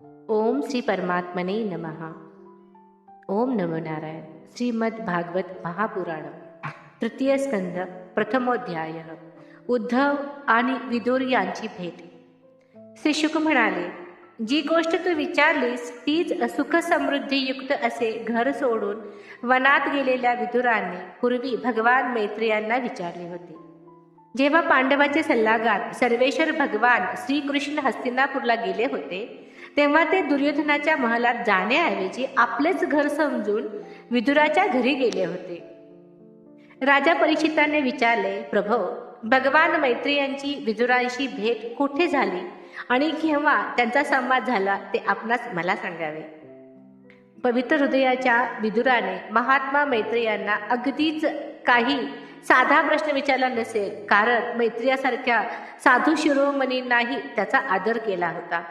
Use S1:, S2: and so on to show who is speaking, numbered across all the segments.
S1: ओम श्री परमात्मने नमः। ओम नमो नारायण। श्रीमद भागवत महापुराण तृतीय स्कंद प्रथमोध्याय। उद्धव आणि विदुर यांची भेट। श्री शुक म्हणाले जी गोष्ट तू विचारलीस तीच सुख समृद्धीयुक्त असे घर सोडून वनात गेलेल्या विदुराने पूर्वी भगवान मैत्रियांना विचारले होते. जेव्हा पांडवाचे सल्लागार सर्वेश्वर भगवान श्रीकृष्ण हस्तिनापूरला गेले होते तेव्हा ते दुर्योधनाच्या महलात जाण्याऐवजी आपलेच घर समजून विदुराच्या घरी गेले होते. राजा परीक्षिताने विचारले प्रभो भगवान मैत्री यांची विदुरांशी भेट कुठे झाली? आणि केव्हा त्यांचा संवाद झाला ते आपणास मला सांगावे. पवित्र हृदयाच्या विदुराने महात्मा मैत्री यांना अगदीच काही साधा प्रश्न विचारला नसेल कारण मैत्रियासारख्या साधू शिरोमणींनाही त्याचा आदर केला होता.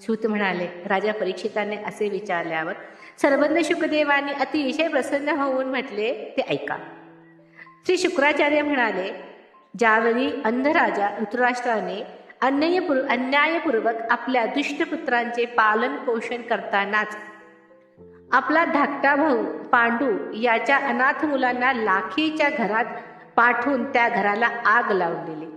S1: सूत म्हणाले राजा परीक्षिताने असे विचारल्यावर सर्वज्ञ शुकदेवाने अतिशय प्रसन्न होऊन म्हटले ते ऐका. श्री शुक्राचार्य म्हणाले ज्यावेळी अंधराजा ऋतुराष्ट्राने अन्यायपूर्व अन्यायपूर्वक आपल्या दुष्टपुत्रांचे पालन पोषण करतानाच आपला धाकटा भाऊ पांडू याच्या अनाथ मुलांना लाखीच्या घरात पाठवून त्या घराला आग लावून दिली.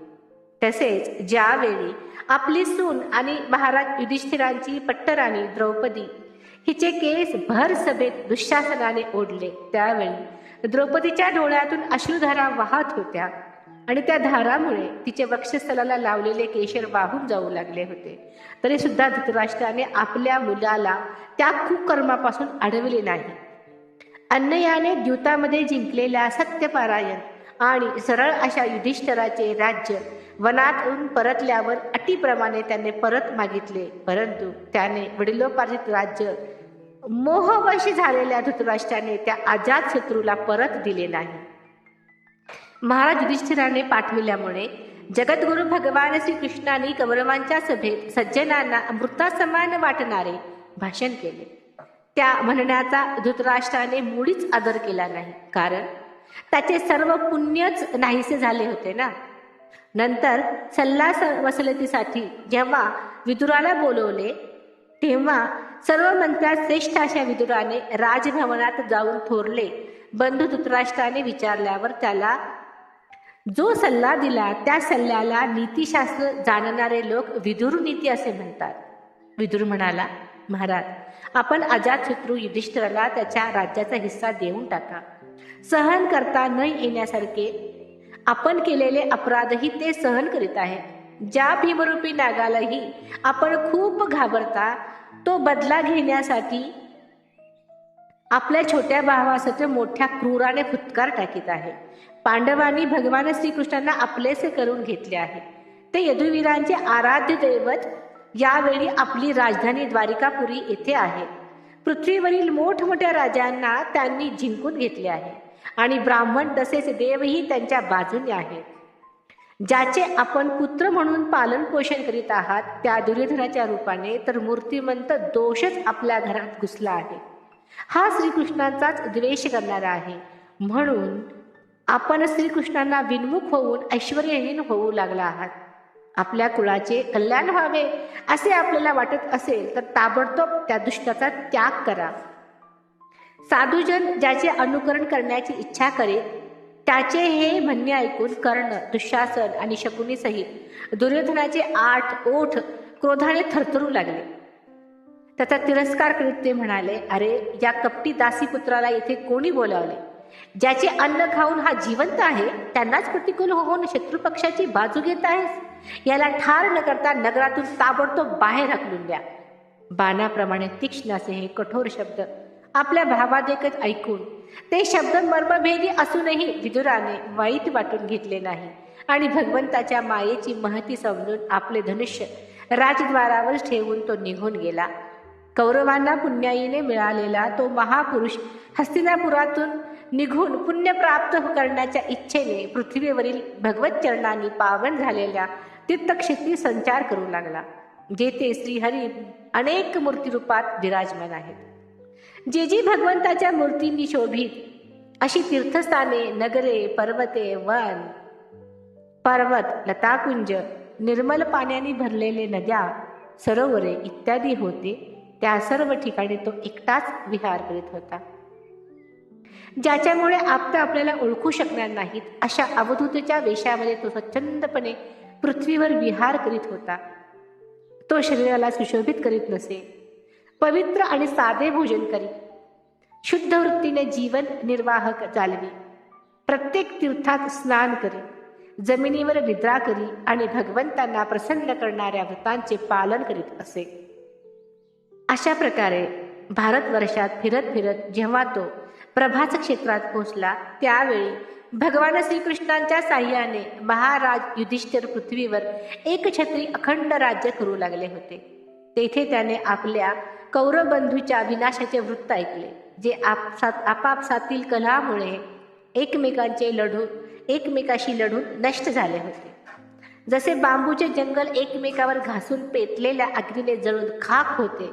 S1: तसेच ज्यावेळी आपली सून आणि महाराज युधिष्ठिरांची पट्टराणी द्रौपदी हिचे केस भर सभेत दुःशासनाने ओढले त्यावेळी द्रौपदीच्या डोळ्यातून अश्रुधारा वाहत होत्या आणि त्या धारामुळे तिचे वक्षस्थलाला लावलेले केशर वाहून जाऊ लागले होते. तरी सुद्धा धृतराष्ट्राने आपल्या मुलाला त्या कुकर्मापासून अडविले नाही. अन्नयाने द्यूतामध्ये जिंकलेल्या सत्यपारायण आणि सरळ अशा युधिष्ठराचे राज्य वनातून परतल्यावर अटीप्रमाणे त्याने परत मागितले. परंतु त्याने वडिलोपार्जित राज्य मोहवश झालेल्या धृतराष्ट्राने त्या अजात शत्रूला परत दिले नाही. महाराज युधिष्ठिराने पाठविल्यामुळे जगद्गुरु भगवान श्रीकृष्णाने कौरवांच्या सभेत सज्जनांना अमृतासमान वाटणारे भाषण केले. त्या म्हणण्याचा धृतराष्ट्राने मुळीच आदर केला नाही. कारण त्याचे सर्व पुण्यच नाहीसे झाले होते ना? नंतर सल्ला वसलतीसाठी जेव्हा विदुराला बोलवले तेव्हा सर्व मंत्र्यात श्रेष्ठ अशा विदुराने राजभवनात जाऊन थोरले. बंधू धृतराष्ट्राने विचारल्यावर त्याला जो सल्ला दिला त्या सल्ल्याला नीतिशास्त्र जाणणारे लोक विदुर नीती असे म्हणतात. विदुर म्हणाला महाराज आपण अजातशत्रू युधिष्ठिराला युधिष्ठराला त्याच्या राज्याचा हिस्सा देऊन टाका. सहन करता न येण्यासारखे. आपण केलेले अपराधही ते सहन करीत आहेत. ज्या भीमरूपी नागालाही आपण खूप घाबरता तो बदला घेण्यासाठी आपल्या छोट्या भावासाठी मोठ्या क्रूराने फुत्कार टाकीत आहे. पांडवांनी भगवान श्रीकृष्णांना आपलेसे करून घेतले आहे. ते यदुवीरांचे आराध्य दैवत यावेळी आपली राजधानी द्वारिकापुरी येथे आहे. पृथ्वीवरील मोठमोठ्या राजांना त्यांनी जिंकून घेतले आहे. आणि ब्राह्मण तसेच देवही त्यांच्या बाजूने आहेत. ज्याचे आपण पुत्र म्हणून पालन पोषण करीत आहात त्या दुर्योधनाच्या रूपाने तर मूर्तिमंत दोषच आपल्या घरात घुसला आहे. हा श्रीकृष्णांचाच द्वेष करणारा आहे. म्हणून आपण श्रीकृष्णांना विन्मुख होऊन ऐश्वर्यहीन होऊ लागला आहात. आपल्या कुळाचे कल्याण व्हावे असे आपल्याला वाटत असेल तर ताबडतोब त्या दुष्टाचा त्याग करा. साधूजन ज्याचे अनुकरण करण्याची इच्छा करे त्याचे हे म्हणणे ऐकून कर्ण दुःशासन आणि शकुनी सहित दुर्योधनाचे आठ ओठ क्रोधाने थरथरू लागले. त्याचा तिरस्कार करीत ते म्हणाले अरे या कपटी दासीपुत्राला येथे कोणी बोलावले? ज्याचे अन्न खाऊन हा जिवंत आहे त्यांनाच प्रतिकूल होऊन शत्रुपक्षाची बाजू घेत आहेस? याला ठार न करता नगरातून ताबडतोब बाहेर हकलून द्या. बाणाप्रमाणे तीक्ष्ण असे हे कठोर शब्द आपल्या भावादेखत ऐकून ते शब्द मर्मभेदी असूनही विदुराने वाईट वाटून घेतले नाही आणि भगवंताच्या मायेची महती समजून आपले धनुष्य राजद्वारावर ठेवून तो निघून गेला. कौरवांना पुण्याईने मिळालेला तो महापुरुष हस्तिनापुरातून निघून पुण्य प्राप्त करण्याच्या इच्छेने पृथ्वीवरील भगवत चरणांनी पावन झालेल्या तीर्थक्षेत्री संचार करू लागला. जेथे श्रीहरी अनेक मूर्तिरूपात विराजमान आहेत. जे जी भगवंताच्या मूर्तींनी शोभित अशी तीर्थस्थाने नगरे पर्वते वन पर्वत लताकुंज निर्मल पाण्याने भरलेले नद्या सरोवरे इत्यादी होते. त्या सर्व ठिकाणी तो एकटाच विहार करीत होता. ज्याच्यामुळे आपता आपल्याला ओळखू शकणार नाहीत अशा अवधूतच्या वेशामध्ये तो स्वच्छंदपणे पृथ्वीवर विहार करीत होता. तो शरीराला सुशोभित करीत नसे. पवित्र आणि साधे भोजन करी. शुद्ध वृत्तीने जीवन निर्वाह चालवी प्रत्येक तीर्थात स्नान करी. जमिनीवर निद्रा करी आणि भगवंतांना प्रसन्न करणाऱ्या व्रतांचे पालन करीत असे. अशा प्रकारे भारतवर्षात फिरत फिरत जेव्हा तो प्रभास क्षेत्रात पोहोचला. त्यावेळी भगवान श्रीकृष्णांच्या साह्याने महाराज युधिष्ठिर पृथ्वीवर एक छत्री अखंड राज्य करू लागले होते. तेथे त्याने आपल्या कौरबंधूच्या विनाशाचे वृत्त ऐकले जे आपसात आपापसातील कलहामुळे एकमेकांचे लढून एकमेकाशी लढून नष्ट झाले होते. जसे बांबूचे जंगल एकमेकावर घासून पेटलेल्या अग्नीने जळून खाक होते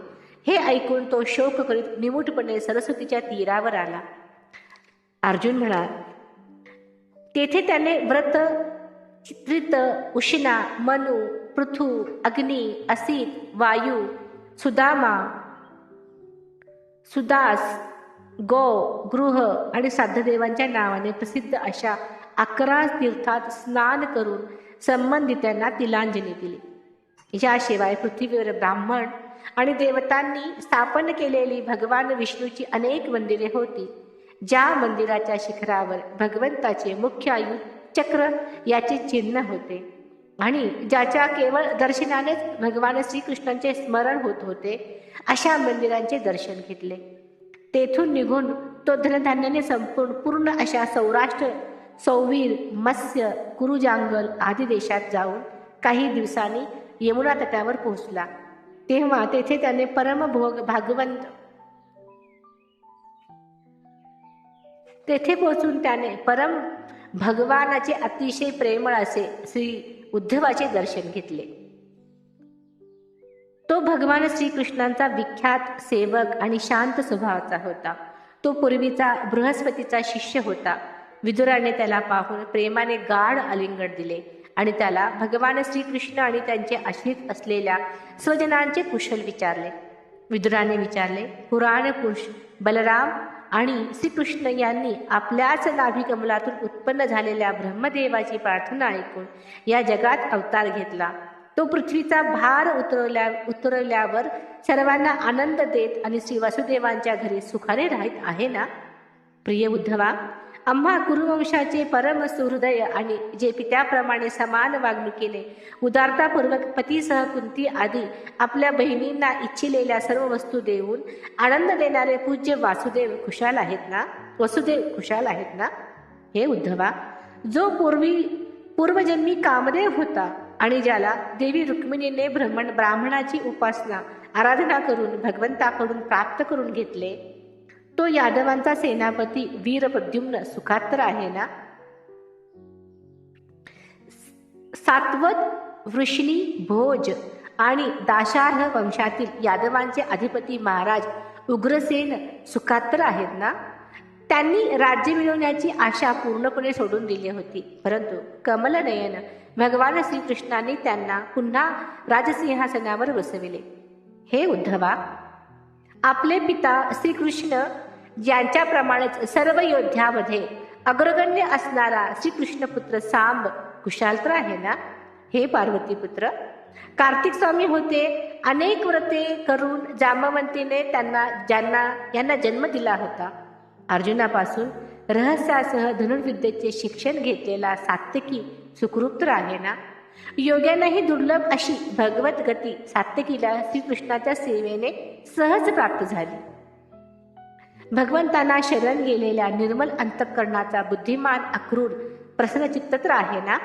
S1: हे ऐकून तो शोक करीत निमूटपणे सरस्वतीच्या तीरावर आला. अर्जुन म्हणा तेथे त्याने व्रत चित्रित उशिना मनु पृथू अग्नी असित वायू सुदामा सुदास गो गृह आणि साध्यदेवांच्या नावाने प्रसिद्ध अशा अकरा तीर्थात स्नान करून संबंधितांना तिलांजली दिली. याशिवाय पृथ्वीवर ब्राह्मण आणि देवतांनी स्थापन केलेली भगवान विष्णूची अनेक मंदिरे होती. ज्या मंदिराच्या शिखरावर भगवंताचे मुख्य आयु चक्र याचे चिन्ह होते. आणि ज्याच्या केवळ दर्शनानेच भगवान श्रीकृष्णांचे स्मरण होत होते अशा मंदिरांचे दर्शन घेतले. तेथून निघून तो धनधान्याने संपूर्ण पूर्ण अशा सौराष्ट्र सौवीर मत्स्य कुरुजांगल आदी देशात जाऊन काही दिवसांनी यमुना तटावर पोहोचला. तेव्हा तेथे त्याने परमभोग भागवंत तेथे पोहोचून त्याने परम भगवानाचे अतिशय प्रेमळ असे श्री उद्धवाचे दर्शन घेतले. तो भगवान श्रीकृष्णांचा विख्यात सेवक आणि शांत स्वभावाचा होता. तो पूर्वीचा बृहस्पतीचा शिष्य होता. विदुराने त्याला पाहून प्रेमाने गाढ अलिंगड दिले. आणि त्याला भगवान श्रीकृष्ण आणि त्यांचे आश्रित असलेल्या स्वजनांचे कुशल विचारले. विदुराने विचारले पुराण पुरुष बलराम आणि श्रीकृष्ण यांनी आपल्याच नाभिकमलातून उत्पन्न झालेल्या ब्रह्मदेवाची प्रार्थना ऐकून या जगात अवतार घेतला. तो पृथ्वीचा भार उतरवल्या उतरवल्यावर सर्वांना आनंद देत आणि श्री वसुदेवांच्या घरी सुखाने राहत आहे ना? प्रिय उद्धवा आम्हा कुरुवंशाचे परम सुहृदय आणि जे पित्याप्रमाणे समान वागणुकीने उदारतापूर्वक पतीसह कुंती आदी आपल्या बहिणींना इच्छिलेल्या सर्व वस्तू देऊन आनंद देणारे पूज्य वासुदेव खुशाल आहेत ना? वसुदेव खुशाल आहेत ना? हे उद्धवा जो पूर्वी पूर्वजन्मी कामदेव होता आणि ज्याला देवी रुक्मिणीने ब्रह्मण ब्राह्मणाची उपासना आराधना करून भगवंताकडून प्राप्त करून घेतले तो यादवांचा सेनापती वीर प्रद्युम्न सुखात्र आहे ना? सात्वत वृष्णी भोज आणि दाशार्ह वंशातील यादवांचे अधिपती महाराज उग्रसेन सुखात्र आहेत ना? त्यांनी राज्य मिळवण्याची आशा पूर्णपणे सोडून दिली होती. परंतु कमलनयन भगवान श्रीकृष्णाने त्यांना पुन्हा राजसिंहासनावर बसविले. हे उद्धवा आपले पिता श्रीकृष्ण ज्यांच्याप्रमाणेच सर्व योद्ध्यामध्ये अग्रगण्य असणारा श्रीकृष्ण पुत्र सांब कुशाल तर आहे ना? हे पार्वती पुत्र. कार्तिक स्वामी होते. अनेक व्रते करून जामवंतीने त्यांना ज्यांना यांना जन्म दिला होता. अर्जुनापासून रहस्यासह धनुर्विद्येचे शिक्षण घेतलेला सात्यकी सुखरूप तर आहे ना? योग्यांनाही दुर्लभ अशी भगवत गती सात्यकीला श्रीकृष्णाच्या सेवेने सहज प्राप्त झाली. भगवंतांना शरण गेलेल्या निर्मल अंतःकरणाचा बुद्धिमान अक्रूर प्रसन्नचित्त तर आहे ना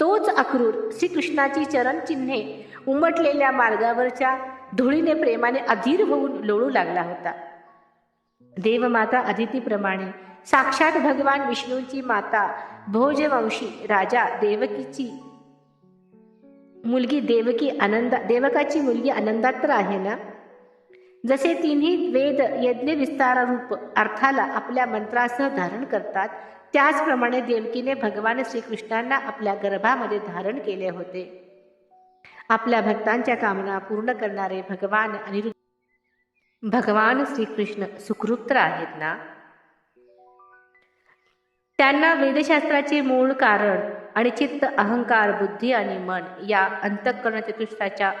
S1: तोच अक्रूर श्रीकृष्णाची चरणचिन्हे उमटलेल्या मार्गावरच्या धुळीने प्रेमाने अधीर होऊन लोळू लागला होता. देवमाता अदितीप्रमाणे साक्षात भगवान विष्णूची माता भोजवंशी राजा देवकीची मुलगी देवकी आनंदा देवकाची मुलगी आनंदात तर आहे ना? जसे तिन्ही वेद यज्ञ विस्तार रूप अर्थाला आपल्या मंत्रासह धारण करतात त्याचप्रमाणे देवकीने भगवान श्रीकृष्णांना आपल्या गर्भामध्ये धारण केले होते. आपल्या भक्तांच्या कामना पूर्ण करणारे भगवान अनिरुद्ध भगवान श्रीकृष्ण सुखरूप तर आहेत ना? त्यांना वेदशास्त्राचे मूळ कारण आणि चित्त अहंकार बुद्धी आणि मन या अंतःकरण चतुष्टाच्या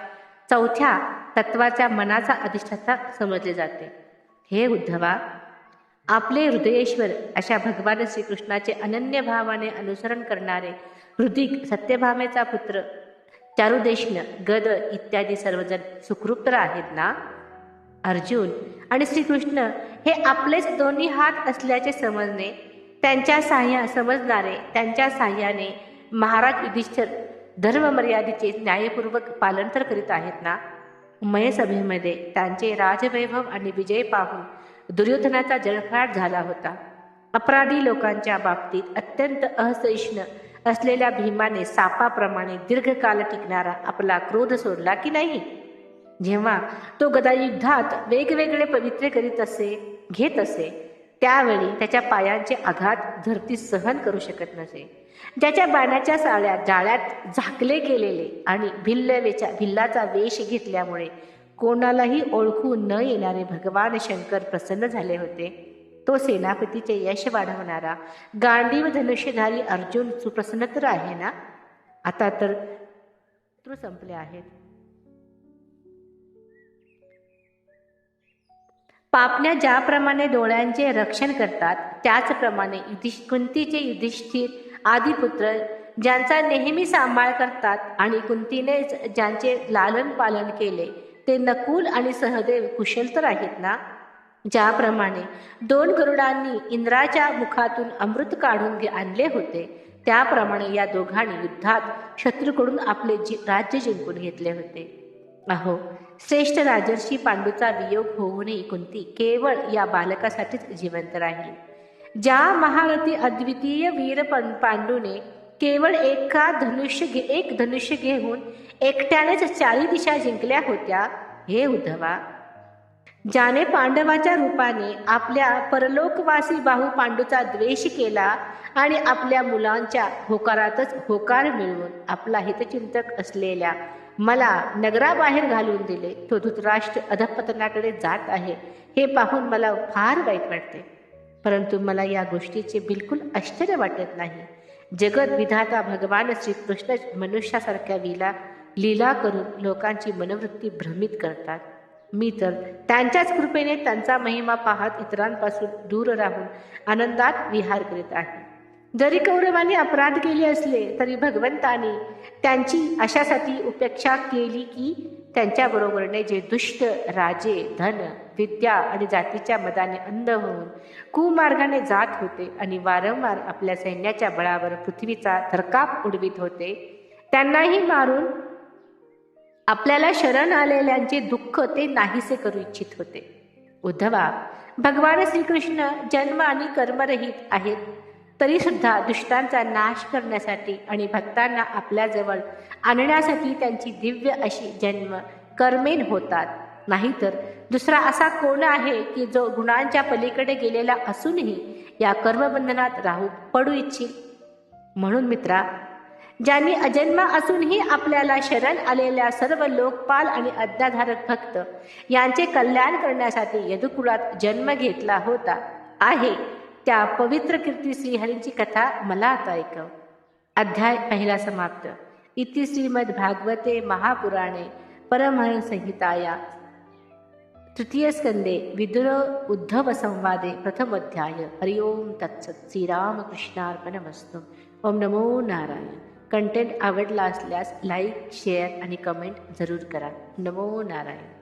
S1: चौथ्या तत्वाच्या मनाचा अधिष्ठाता समजले जाते. हे उद्धवा आपले हृदयेश्वर अशा भगवान श्रीकृष्णाचे अनन्य भावाने अनुसरण करणारे हृदिक सत्यभामेचा पुत्र चारुदेशन गद इत्यादी सर्वजण सुखरूप तर आहेत ना? अर्जुन आणि श्रीकृष्ण हे आपलेच दोन्ही हात असल्याचे समजणे त्यांच्या साह्या समजणारे त्यांच्या साह्याने महाराज युधिष्ठिर धर्ममर्यादेचे न्यायपूर्वक पालन तर करीत आहेत ना? मयसभेमध्ये त्यांचे राजवैभव आणि विजय पाहून दुर्योधनाचा जळफाट झाला होता. अपराधी लोकांच्या बाबतीत अत्यंत असहिष्ण असलेल्या भीमाने सापाप्रमाणे दीर्घकाल टिकणारा आपला क्रोध सोडला की नाही? जेव्हा तो गदायुद्धात वेगवेगळे पवित्रे करीत असे घेत असे त्यावेळी त्याच्या पायांचे आघात धरती सहन करू शकत नसे. ज्याच्या बाणाच्या साळ्या जाळ्यात झाकले गेलेले आणि भिल्ल वेचा भिल्लाचा वेश घेतल्यामुळे कोणालाही ओळखू न येणारे भगवान शंकर प्रसन्न झाले होते. तो सेनापतीचे यश वाढवणारा गांडीव धनुष्यधारी अर्जुन सुप्रसन्न तर आहे ना? आता तर संपले आहेत. पापण्या ज्याप्रमाणे डोळ्यांचे रक्षण करतात त्याचप्रमाणे युधिष कुंतीचे युधिष्ठिर आदिपुत्र ज्यांचा नेहमी सांभाळ करतात आणि कुंतीने ज्यांचे लालन पालन केले ते नकुल आणि सहदेव कुशल तर आहेत ना? ज्याप्रमाणे दोन गरुडांनी इंद्राच्या मुखातून अमृत काढून आणले होते त्याप्रमाणे या दोघांनी युद्धात शत्रूकडून आपले जी राज्य जिंकून घेतले होते. अहो श्रेष्ठ राजर्षी पांडूचा वियोग होऊनही कुंती केवळ या बालकासाठीच जिवंत राहील. ज्या महारथी अद्वितीय वीर पांडूने केवळ एका धनुष्य घे एक धनुष्य घेऊन एकट्यानेच चारी दिशा जिंकल्या होत्या हे उद्धवा. ज्याने पांडवाच्या रूपाने आपल्या परलोकवासी बाहू पांडूचा द्वेष केला आणि आपल्या मुलांच्या होकारातच होकार मिळवून आपला हितचिंतक असलेल्या मला नगराबाहेर घालून दिले. तो धृतराष्ट्र अधपतनाकडे जात आहे. हे पाहून मला फार वाईट वाटते. परंतु मला या गोष्टीचे बिलकुल आश्चर्य वाटत नाही. जगत विधाता भगवान श्रीकृष्ण मनुष्यासारख्या लीला लीला करून लोकांची मनवृत्ती भ्रमित करतात. मी तर त्यांच्याच कृपेने त्यांचा महिमा पाहत इतरांपासून दूर राहून आनंदात विहार करीत आहे. जरी कौरवांनी अपराध केले असले तरी भगवंताने त्यांची अशासाठी उपेक्षा केली की त्यांच्याबरोबरने जे दुष्ट राजे धन विद्या आणि जातीच्या मदाने अंध होऊन कुमार्गाने जात होते आणि वारंवार आपल्या सैन्याच्या बळावर पृथ्वीचा थरकाप उडवीत होते. त्यांनाही मारून आपल्याला शरण आलेल्यांचे दुःख ते नाहीसे करू इच्छित होते. उद्धवा भगवान श्रीकृष्ण जन्म आणि कर्मरहित आहेत. तरीसुद्धा दुष्टांचा नाश करण्यासाठी आणि भक्तांना आपल्याजवळ आणण्यासाठी त्यांची दिव्य अशी जन्म कर्मेन होतात. नाहीतर दुसरा असा कोण आहे की जो गुणांच्या पलीकडे गेलेला असूनही या कर्मबंधनात राहू पडू इच्छित? म्हणून मित्रा ज्यांनी अजन्म असूनही आपल्याला शरण आलेल्या सर्व लोकपाल आणि अज्ञाधारक भक्त यांचे कल्याण करण्यासाठी यदुकुळात जन्म घेतला होता आहे. त्या पवित्र कीर्ती श्रीहरींची कथा मला आता ऐकव अध्याय पहिला समाप्त. इति श्रीमद भागवते महापुराणे परमहंसंहिताया. तृतीय स्कंदे विदुर उद्धव संवादे प्रथमोध्याय हरिओम तत्सत. श्रीरामकृष्णार्पणमस्तु. ओम नमो नारायण. कंटेंट आवडला असल्यास लाईक शेअर आणि कमेंट जरूर करा. नमो नारायण.